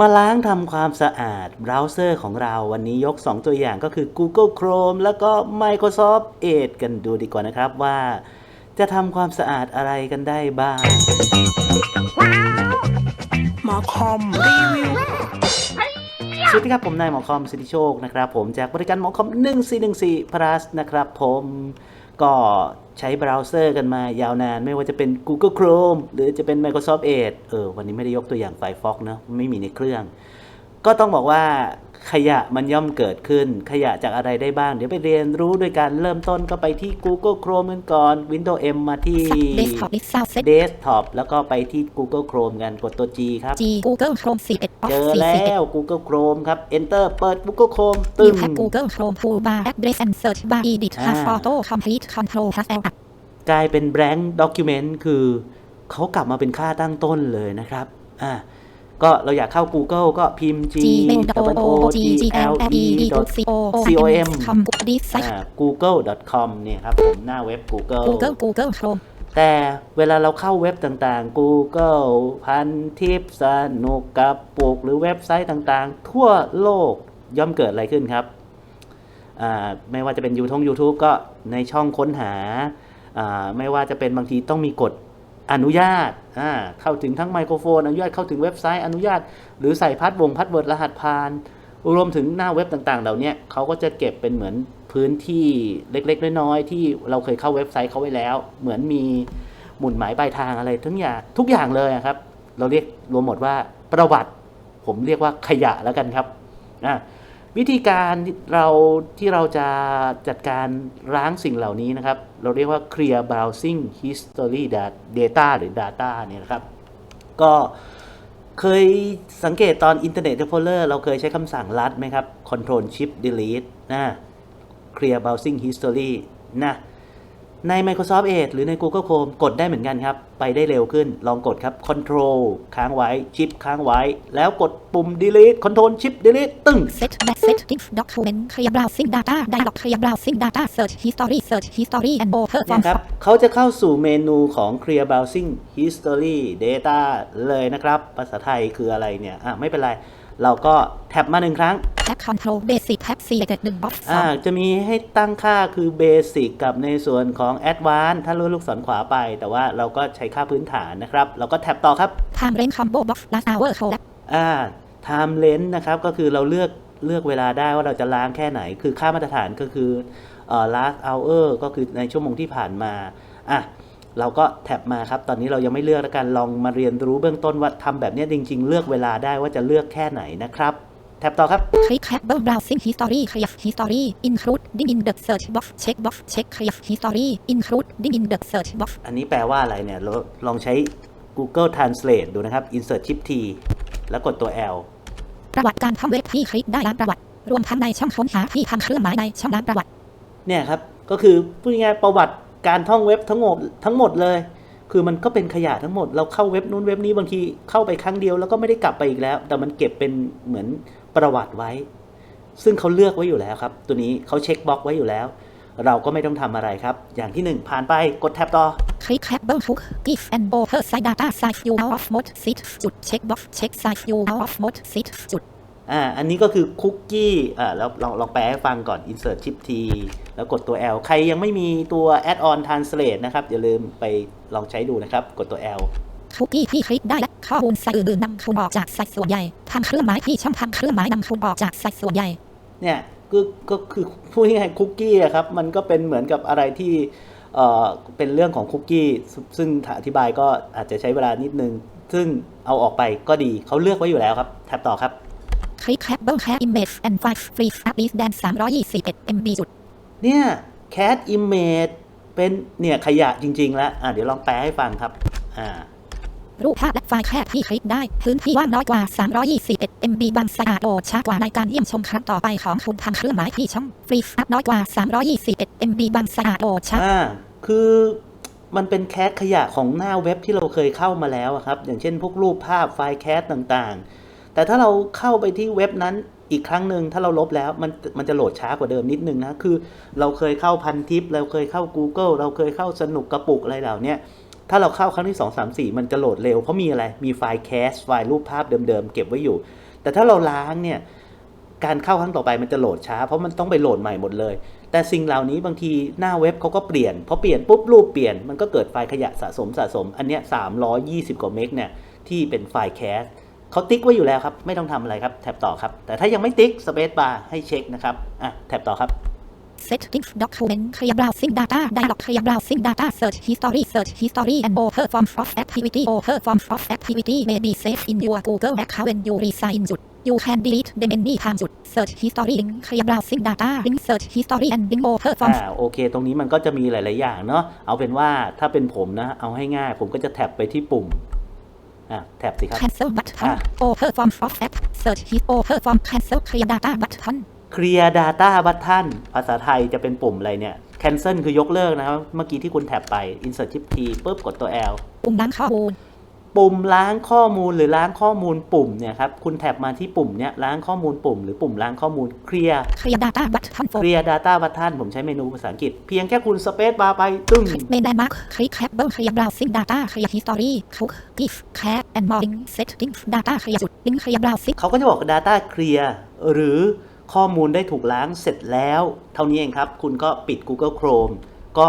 มาล้างทำความสะอาดเบราว์เซอร์ของเราวันนี้ยก 2 ตัวอย่างก็คือ Google Chrome แล้วก็ Microsoft Edge กันดูดีกว่านะครับว่า จะทำความสะอาดอะไรกันได้บ้าง หมอคอมรีวิวสวัสดีครับผมนายหมอคอมสิทธิโชคนะครับ ผมจากบริการหมอคอม 1414 plus นะครับผมก็ ใช้เบราว์เซอร์กันมายาวนาน ไม่ว่าจะเป็น Google Chrome หรือจะเป็น Microsoft Edge เออวันนี้ไม่ได้ยกตัวอย่าง Firefox เนะไม่มีในเครื่อง ก็ต้องบอกว่าขยะมันย่อมเกิดขึ้น ขยะจากอะไรได้บ้าง เดี๋ยวไปเรียนรู้ด้วยการเริ่มต้นก็ไปที่ Google Chrome กันก่อน Windows M มาที่ Desktop List Sound Set Desktop แล้วก็ไปที่ Google Chrome กันกดตัว G ครับ G Google Chrome 41 Off เจอแล้ว Google Chrome ครับ Enter เปิด Google Chrome 41ตึ้ You ง have Google Chrome Toolbar Address and Search Bar Edit อ่า Have Photo Complete Control Plus L กลายเป็น blank document คือเขากลับมาเป็นค่าตั้งต้นเลยนะครับอ่า ก็เราอยากเข้า Google ก็พิมพ์ G G L O O G G L L L E D E C O O com com This อ่า site google.com เนี่ยครับผมหน้าเว็บ Google Google Google Chrome แต่เวลาเราเข้าเว็บต่างๆ Google พันทิปสนุกกับปุกหรือเว็บไซต์ต่างๆ ทั่วโลกย่อมเกิดอะไรขึ้นครับอ่าไม่ว่าจะเป็นยูทง YouTube ก็ในช่องค้นหาอ่าไม่ว่าจะเป็นบางทีต้องมีกฎ อนุญาตเข้าถึงทั้งไมโครโฟน อนุญาตเข้าถึงเว็บไซต์อนุญาต หรือใส่พัดวงพัดเวิร์ดรหัสผ่าน รวมถึงหน้าเว็บต่างๆ เหล่านี้เขาก็จะเก็บเป็นเหมือนพื้นที่เล็กๆ น้อยๆ ที่เราเคยเข้าเว็บไซต์เขาไว้แล้ว เหมือนมีหมุนหมายปลายทางอะไรทั้งอย่างทุกอย่างเลยครับ เราเรียกรวมหมดว่าประวัติ ผมเรียกว่าขยะแล้วกันครับอะ วิธีการเราที่เราจะจัดการล้างสิ่งเหล่านี้นะครับ เราเรียกว่า clear browsing history data หรือ data เนี่ยนะครับ ก็เคยสังเกตตอน Internet Explorer เราเคยใช้คำสั่งลัดไหมครับ Control Shift Delete นะ Clear Browsing History นะ ใน Microsoft Edge หรือใน Google Chrome กดได้เหมือนกันครับ ไปได้เร็วขึ้น ลองกดครับ Control ค้างไว้ Shift ค้างไว้ แล้วกดปุ่ม Delete Control Shift Delete ตึ้ง Set Back Settings Document Clear Browsing Data Dialog Clear Browsing Data Search History Search History and Other นะ Forms ครับเขาจะเข้าสู่เมนูของ Clear Browsing History Data เลยนะครับ ภาษาไทยคืออะไรเนี่ย อะ ไม่เป็นไร เราก็แท็บมาหนึ่งครั้ง Tab Control Basic Tab Selected 1 Box อ่าจะมีให้ตั้งค่าคือ Basic กับในส่วนของ Advanced ถ้าเลื่อนลูกศรขวาไป แต่ว่าเราก็ใช้ค่าพื้นฐานนะครับ เราก็แท็บต่อครับ Time Range Combo Box Last Hour Collab อ่า time length นะครับ ก็คือเราเลือกเลือกเวลาได้ว่าเราจะล้างแค่ไหน คือค่ามาตรฐานก็คือเอ่อ last hour ก็คือในชั่วโมงที่ผ่านมาอะ เราก็แท็บมาครับ ตอนนี้เรายังไม่เลือกแล้วกัน ลองมาเรียนรู้เบื้องต้นว่าทำแบบเนี้ยจริง ๆ เลือกเวลาได้ว่าจะเลือกแค่ไหนนะครับ แท็บต่อครับ Click Able Browsing History Clear History Include in the Search Box Check Box Check Clear History Include in the Search Box อันนี้แปลว่าอะไรเนี่ยเราลองใช้ Google Translate ดูนะครับ Insert Shift T แล้วกดตัว L ประวัติการท่องเว็บที่คลิกได้ล้างประวัติ รวมทั้งในช่องค้นหาที่ทำเครื่องหมายในช่องล้างประวัติ เนี่ยครับ ก็คือพูดง่ายๆประวัติ การท่องเว็บทั้งหมดทั้งหมดเลย คือมันก็เป็นขยะทั้งหมด เราเข้าเว็บนู้นเว็บนี้บางทีเข้าไปครั้งเดียวแล้วก็ไม่ได้กลับไปอีกแล้ว แต่มันเก็บเป็นเหมือนประวัติไว้ ซึ่งเขาเลือกไว้อยู่แล้วครับ ตัวนี้เขาเช็คบล็อกไว้อยู่แล้ว เราก็ไม่ต้องทำอะไรครับ อย่างที่หนึ่งผ่านไปกดแท็บต่อ Click Able Hook Give and Border Site Data Size You Out of Mode Sit จุด Check Box Check Size You Out of Mode Sit จุด อ่าอันนี้ก็คือคุกกี้อ่าแล้วลองลองแปลให้ฟังก่อน insert shift t แล้วกดตัว L ใครยังไม่มีตัว add on translate นะครับ อย่าลืมไปลองใช้ดูนะครับ กดตัว L คุกกี้ที่คลิกได้และข้อมูลไซต์อื่นๆนำคุณออกจากไซต์ส่วนใหญ่ทำเครื่องหมายที่ช่องทำเครื่องหมายนำคุณออกจากไซต์ส่วนใหญ่ เนี่ยก็ก็คือพูดง่ายๆคุกกี้อะครับ มันก็เป็นเหมือนกับอะไรที่เอ่อเป็นเรื่องของคุกกี้ซึ่งซึ่งอธิบายก็อาจจะใช้เวลานิดนึง ซึ่งเอาออกไปก็ดีเขาเลือกไว้อยู่แล้วครับแท็บต่อครับ คลิก Able Care Image and File Free at least than 321 MB จุดเนี่ย cat image เป็นเนี่ยขยะจริง ๆ แล้วอะเดี๋ยวลองแปลให้ฟังครับอ่ารูปภาพและไฟล์แค่ที่คลิกได้ พื้นที่ว่างน้อยกว่า 321 MB บางสะอาดโหลดช้ากว่าในการเยี่ยมชมครั้งต่อไปของคุณทางเครื่องหมายที่ช่องฟรีอัพน้อยกว่า 321 MB บางสะอาดโหลดช้าอ่าคือมันเป็นแคสขยะของหน้าเว็บที่เราเคยเข้ามาแล้วอะครับ อย่างเช่นพวกรูปภาพไฟล์แคสต่างๆ แต่ถ้าเราเข้าไปที่เว็บนั้นอีกครั้งหนึ่งถ้าเราลบแล้วมันมันจะโหลดช้ากว่าเดิมนิดนึงนะคือเราเคยเข้าพันทิปเราเคยเข้า Google เราเคยเข้าสนุกกระปุกอะไรเหล่านี้ถ้าเราเข้าครั้งที่ 2 3 4 มันจะโหลดเร็วเพราะมีอะไรมีไฟล์แคสไฟล์รูปภาพเดิมๆเก็บไว้อยู่ แต่ถ้าเราล้างเนี่ยการเข้าครั้งต่อไปมันจะโหลดช้า เพราะมันต้องไปโหลดใหม่หมดเลย แต่สิ่งเหล่านี้บางทีหน้าเว็บเขาก็เปลี่ยนพอเปลี่ยนปุ๊บรูปเปลี่ยนมันก็เกิดไฟล์ขยะสะสมสะสม อันเนี้ย320 กว่าเมกเนี่ยที่เป็นไฟล์แคส เขาติ๊กไว้อยู่แล้วครับ ไม่ต้องทำอะไรครับ แท็บต่อครับ แต่ถ้ายังไม่ติ๊กสเปซบาร์ให้เช็คนะครับ อะ แท็บต่อครับ Settings document clear browsing data dialog clear browsing data search history search history and other forms of activity other forms of activity may be saved in your Google account when you resign จุด You can delete them anytime จุด search history link clear browsing data link search history and link other forms อ่าโอเค ตรงนี้มันก็จะมีหลาย ๆ อย่างเนาะ เอาเป็นว่าถ้าเป็นผมนะ เอาให้ง่าย ผมก็จะแท็บไปที่ปุ่ม อะแท็บสิครับ cancel button อะ other forms of app search his other form cancel clear data button Clear Data Button ภาษาไทยจะเป็นปุ่มอะไรเนี่ย Cancel คือยกเลิกนะครับ เมื่อกี้ที่คุณแท็บไป Insert Shift T ปุ๊บกดตัว L ปุ่มล้างข้อมูล ปุ่มล้างข้อมูลหรือล้างข้อมูลปุ่มเนี่ยครับคุณแท็บมาที่ปุ่มเนี่ยล้างข้อมูลปุ่มหรือปุ่มล้างข้อมูล Clear clear data button for Clear Data Button ผมใช้เมนูภาษาอังกฤษ เพียงแค่คุณ Space Bar ไปตึ้งเมนได้มากคลิกแคปเบิล clear browsing data clear history คุก if cap and more link settings data clear จุด link clear browsing เขาก็จะบอก Data Clear หรือข้อมูลได้ถูกล้างเสร็จแล้ว เท่านี้เองครับ คุณก็ปิด Google Chrome ก็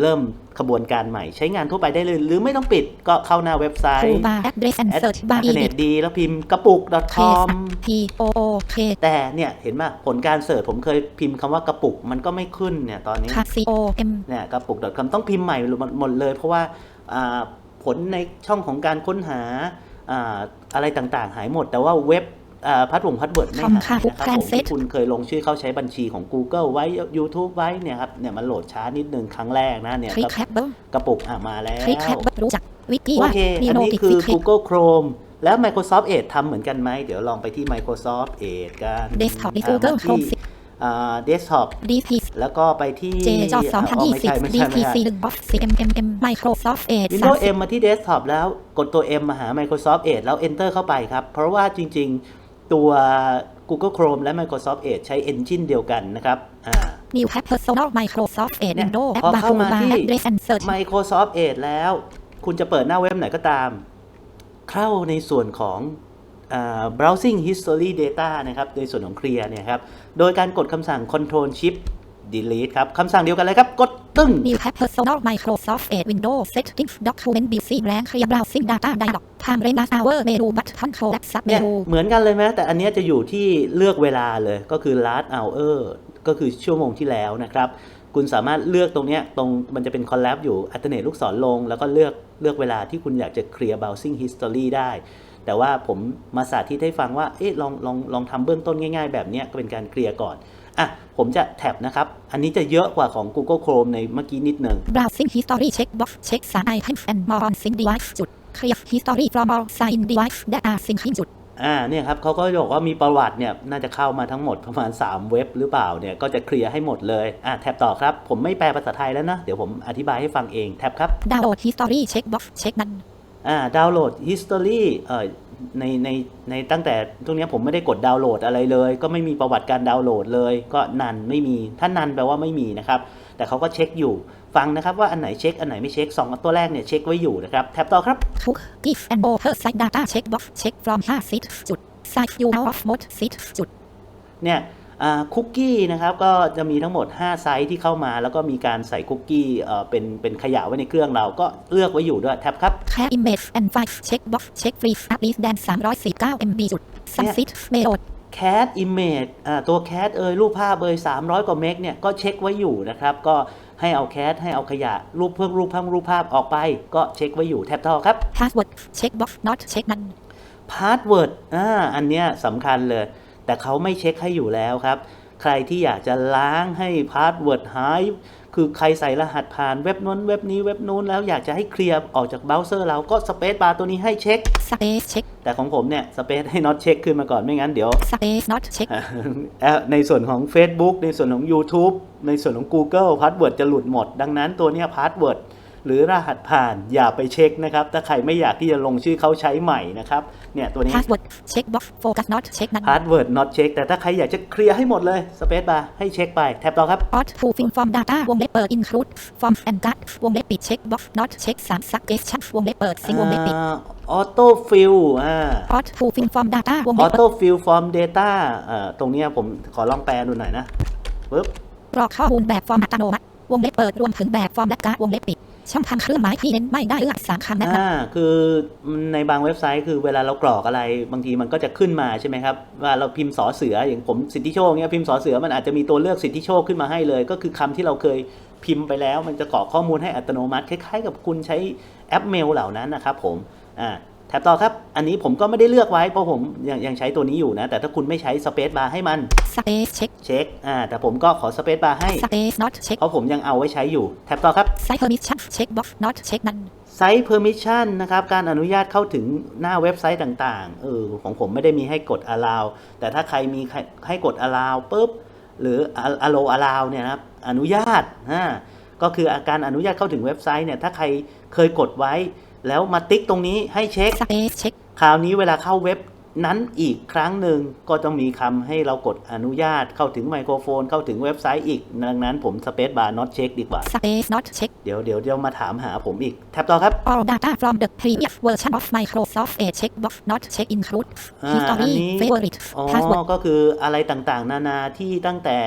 เริ่ม ขบวนการใหม่ใช้งานทั่วไปได้เลย หรือไม่ต้องปิดก็เข้าหน้าเว็บไซต์ toolbar address and search bar อินเทอร์เน็ต edit ดีแล้วพิมพ์กระปุก .com p o o k แต่เนี่ย เห็นป่ะผลการเสิร์ชผมเคยพิมพ์คำว่ากระปุกมันก็ไม่ขึ้นเนี่ยตอนนี้ c o m เนี่ยกระปุก .com ต้องพิมพ์ใหม่หมดเลย เพราะว่าอ่าผลในช่องของการค้นหาอ่าอะไรต่างๆ หายหมด แต่ว่าเว็บอ่า พัดวงพัดเวิร์ดไม่หายคำค่ะนะครับแพลผนมเซ็ตที่คุณเคยลงชื่อเข้าใช้บัญชีของ Google ไว้ YouTube ไว้เนี่ยครับเนี่ยมันโหลดช้านิดนึงครั้งแรกนะเนี่ยคลิกกระแคปเบิลกระปุกอะมาแล้วคลิกแคปเบิลรู้จักวิกิโอว่าเคมีอันโนนี้ติคือฟิเค Google Chrome แล้ว Microsoft Edge ทำเหมือนกันไหม เดี๋ยวลองไปที่ Microsoft Edge กัน Desktop ในอ่า Google มาที่ Chrome อ่า Desktop DP แล้วก็ไปที่ J จออ๋อไม่ใช่ไม่2020ใช่ไม่ DPC ใช่1 Box CMMM Microsoft Edge Windows M มาที่ Desktop แล้วกดตัว M มาหา Microsoft Edge แล้ว Enter เข้าไปครับ เพราะว่าจริง ๆ ตัว Google Chrome และ Microsoft Edge ใช้ Engine เดียวกันนะครับอ่า New Tab Personal Microsoft Edge เนี่ย Windows พอ App Bar เข้ามา Toolbar ที่ Address and Search Microsoft Edge แล้ว คุณจะเปิดหน้าเว็บไหนก็ตาม เข้าในส่วนของอ่า browsing history data นะครับ ในส่วนของ Clear เนี่ยครับ โดยการกดคำสั่ง Control Shift Delete ครับคำสั่งเดียวกันเลยครับ กดตึ้ง New Tab Personal Microsoft Edge Windows Settings Document Busy Blank Clear Browsing Data Dialog Time Range Hour Menu Button Collapse Sub เนี่ย Menu เหมือนกันเลยไหมแต่อันเนี้ยจะอยู่ที่เลือกเวลาเลยก็คือ last hour ก็คือชั่วโมงที่แล้วนะครับ คุณสามารถเลือกตรงเนี้ยตรงมันจะเป็น collab อยู่ alternate ลูกศรลง แล้วก็เลือกเลือกเวลาที่คุณอยากจะ clear browsing history ได้ แต่ว่าผมมาสาธิตให้ฟังว่า เอ๊ะ ลอง ลอง ลองทำเบื้องต้นง่าย ๆ แบบเนี้ยก็เป็นการเคลียร์ก่อน อะผมจะแท็บนะครับ อันนี้จะเยอะกว่าของ Google Chrome ในเมื่อกี้นิดหนึ่ง Browsing History Checkbox Check 3 items and more on sync device จุด Clear History from all sign device that are syncing จุดอ่าเนี่ยครับเขาก็บอกว่ามีประวัติเนี่ยน่าจะเข้ามาทั้งหมดประมาณ 3 เว็บหรือเปล่าเนี่ยก็จะเคลียร์ให้หมดเลยอ่าแท็บต่อครับ ผมไม่แปลภาษาไทยแล้วนะ เดี๋ยวผมอธิบายให้ฟังเองแท็บครับ Download History Checkbox Check นั้นอ่าดาวน์โหลด history เอ่อ ในในในตั้งแต่ตรงเนี้ยผมไม่ได้กดดาวน์โหลดอะไรเลย ก็ไม่มีประวัติการดาวน์โหลดเลย ก็นันไม่มีถ้านันแปลว่าไม่มีนะครับ แต่เขาก็เช็คอยู่ฟังนะครับว่าอันไหนเช็คอันไหนไม่เช็คสองตัวแรกเนี่ยเช็คไว้อยู่นะครับแท็บต่อครับ Cook If and Over Site Data Checkbox Check from 5 sit จุด Site You Out of Mode sit จุดเนี่ย คุกกี้นะครับก็จะมีทั้งหมด 5 ไซส์ที่เข้ามา แล้วก็มีการใส่คุกกี้เอ่อเป็นเป็นขยะไว้ในเครื่องเราก็เลือกไว้อยู่ด้วยแท็บครับ Care Image and Files Checkbox Check Free at least than 349 MB จุด Sunset Mail Cat Image อ่าตัว Cat เอยรูปภาพเอย300 กว่าเมกเนี่ยก็เช็คไว้อยู่นะครับก็ให้เอา Cat ให้เอาขยะ รูปเพิ่มรูปภาพรูปภาพออกไป ก็เช็คไว้อยู่แท็บต่อครับ Password Checkbox Not Check นั้น Password อ่าอันเนี้ยสำคัญเลย แต่เขาไม่เช็คให้อยู่แล้วครับ ใครที่อยากจะล้างให้ Password หายคือใครใส่รหัสผ่านเว็บนู้นเว็บนี้เว็บนู้นแล้วอยากจะให้เคลียร์ออกจากเบราว์เซอร์เราก็สเปซบาร์ตัวนี้ให้เช็ค Space Check แต่ของผมเนี่ยสเปซให้ not เช็คขึ้นมาก่อนไม่งั้นเดี๋ยว Space Not Check เอ่อในส่วนของ Facebook ในส่วนของ YouTube ในส่วนของ Google พาสเวิร์ดจะหลุดหมด ดังนั้นตัวเนี้ยพาสเวิร์ด หรือรหัสผ่านอย่าไปเช็คนะครับ ถ้าใครไม่อยากที่จะลงชื่อเขาใช้ใหม่นะครับ เนี่ยตัวนี้ password check box focus not check นั้น password not check แต่ถ้าใครอยากจะเคลียร์ให้หมดเลย space bar ให้เช็คไป แท็บต่อครับ auth to fill form data วงเล็บเปิด include form and guard วงเล็บปิด check box not check สาม suggestion วงเล็บเปิดซิงวงเล็บปิดออโต้ฟิลอ่า auth to fill form data วงอเล็อบเปิดโต้ฟิลฟอร์ม data อ่าตรงเนี้ยผมขอลองแปลดูหน่อยนะปึ๊บกรอกข้อมูลแบบฟอร์มอัตโนมัติวงเล็บเปิดรวมถึงแบบฟอร์มและการดวงเล็บปิด ช่องทางเครื่องหมายที่เน้นไม่ได้เลือกสามคำนะนำอ่าคือในบางเว็บไซต์คือเวลาเรากรอกอะไรบางทีมันก็จะขึ้นมาใช่ไหมครับ ว่าเราพิมพ์สอเสืออย่างผมสิทธิโชคเนี้ยพิมพ์สอเสือมันอาจจะมีตัวเลือกสิทธิโชคขึ้นมาให้เลย ก็คือคำที่เราเคยพิมพ์ไปแล้ว มันจะกรอกข้อมูลให้อัตโนมัติ คล้ายๆ กับคุณใช้แอปเมลเหล่านั้นนะครับผมอ่า บต่อครับ อันนี้ผมก็ไม่ได้เลือกไว้เพราะผมยังยังใช้ตัวนี้อยู่นะ แต่ถ้าคุณไม่ใช้สเปซบาร์ให้มัน space check เช็คอ่าแต่ผมก็ขอสเปซบาร์ให้ space not check เพราะผมยังเอาไว้ใช้อยู่แท็บต่อครับ site permission check box not check นั้น Site Permission นะครับ การอนุญาตเข้าถึงหน้าเว็บไซต์ต่างๆเออของผมไม่ได้มีให้กด allow แต่ถ้าใครมีให้ให้กด allow ปุ๊บหรือ allow allow เนี่ยนะครับอนุญาตอ่าก็คืออาการอนุญาตเข้าถึงเว็บไซต์เนี่ยถ้าใครเคยกดไว้ แล้วมาติ๊กตรงนี้ให้เช็ค space check คราวนี้เวลาเข้าเว็บนั้นอีกครั้งหนึ่งก็ต้องมีคำให้เรากดอนุญาตเข้าถึงไมโครโฟน เข้าถึงเว็บไซต์อีก ดังนั้นผม space bar not check ดีกว่า space not check เดี๋ยวเดี๋ยวเดี๋ยวมาถามหาผมอีก แท็บต่อครับ all data from the previous version of Microsoft Edge check box not check include อ่าอัน history นี้ favorite อ๋อ password ก็คืออะไรต่างๆ นานาที่ตั้งแต่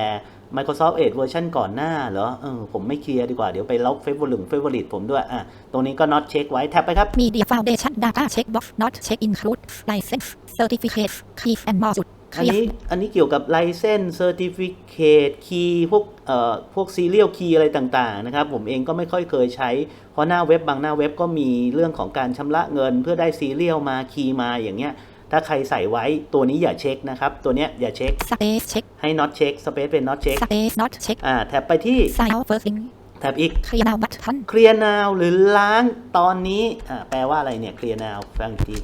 Microsoft Edge เวอร์ชันก่อนหน้าเหรอเออผมไม่เคลียร์ดีกว่าเดี๋ยวไปลบ favorite favorite ผมด้วยอะตรงนี้ก็ not check ไว้แท็บไปครับ Media Foundation Data Check Box Not Check Include License Certificate Keys and more จุดอัน Clear นี้อันนี้เกี่ยวกับ license certificate key พวกเอ่อพวก serial key อะไรต่างๆนะครับ ผมเองก็ไม่ค่อยเคยใช้ เพราะหน้าเว็บบางหน้าเว็บก็มีเรื่องของการชำระเงินเพื่อได้ serial มา key มาอย่างเงี้ย ถ้าใครใส่ไว้ตัวนี้อย่าเช็คนะครับ ตัวเนี้ยอย่าเช็ค Space Check ให้ not check space เป็น not check Space Not Check อ่าแท็บไปที่ Sign out first link แท็บอีก Clear now button เคลียร์นาวหรือล้างตอนนี้อ่าแปลว่าอะไรเนี่ยเคลียร์นาวฟังอีกที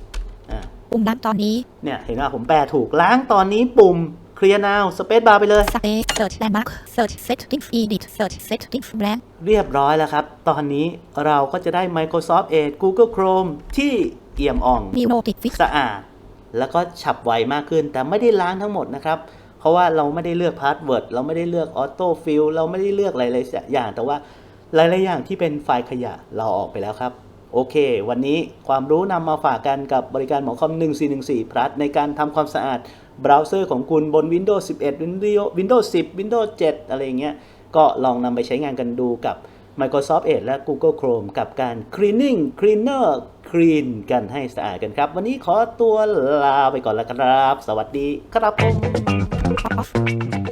อ่าปุ่มล้างตอนนี้ เนี่ยเห็นว่าผมแปลถูกล้างตอนนี้ปุ่มเคลียร์นาวสเปซบาร์ไปเลย Space Search Landmark Search Settings Edit Search Settings Brand เรียบร้อยแล้วครับ ตอนนี้เราก็จะได้ Microsoft Edge Google Chrome ที่เอี่ยมอ่อง New Notice Fix สะอาด แล้วก็ฉับไวมากขึ้น แต่ไม่ได้ล้างทั้งหมดนะครับ เพราะว่าเราไม่ได้เลือกพาสเวิร์ดเราไม่ได้เลือกออโต้ฟิลเราไม่ได้เลือกหลายๆอย่าง แต่ว่าหลายๆอย่างที่เป็นไฟล์ขยะเราออกไปแล้วครับ โอเค วันนี้ความรู้นำมาฝากกันกับบริการหมอคอม 1414 plus ในการทำความสะอาดเบราว์เซอร์ของคุณบน Windows 11 Windows 10 Windows 7 อะไรอย่างเงี้ย ก็ลองนำไปใช้งานกันดูกับ Microsoft Edge และ Google Chrome กับการ cleaning cleaner ลีนกันให้สะอาดกันครับ วันนี้ขอตัวลาไปก่อนแล้วครับ สวัสดีครับผม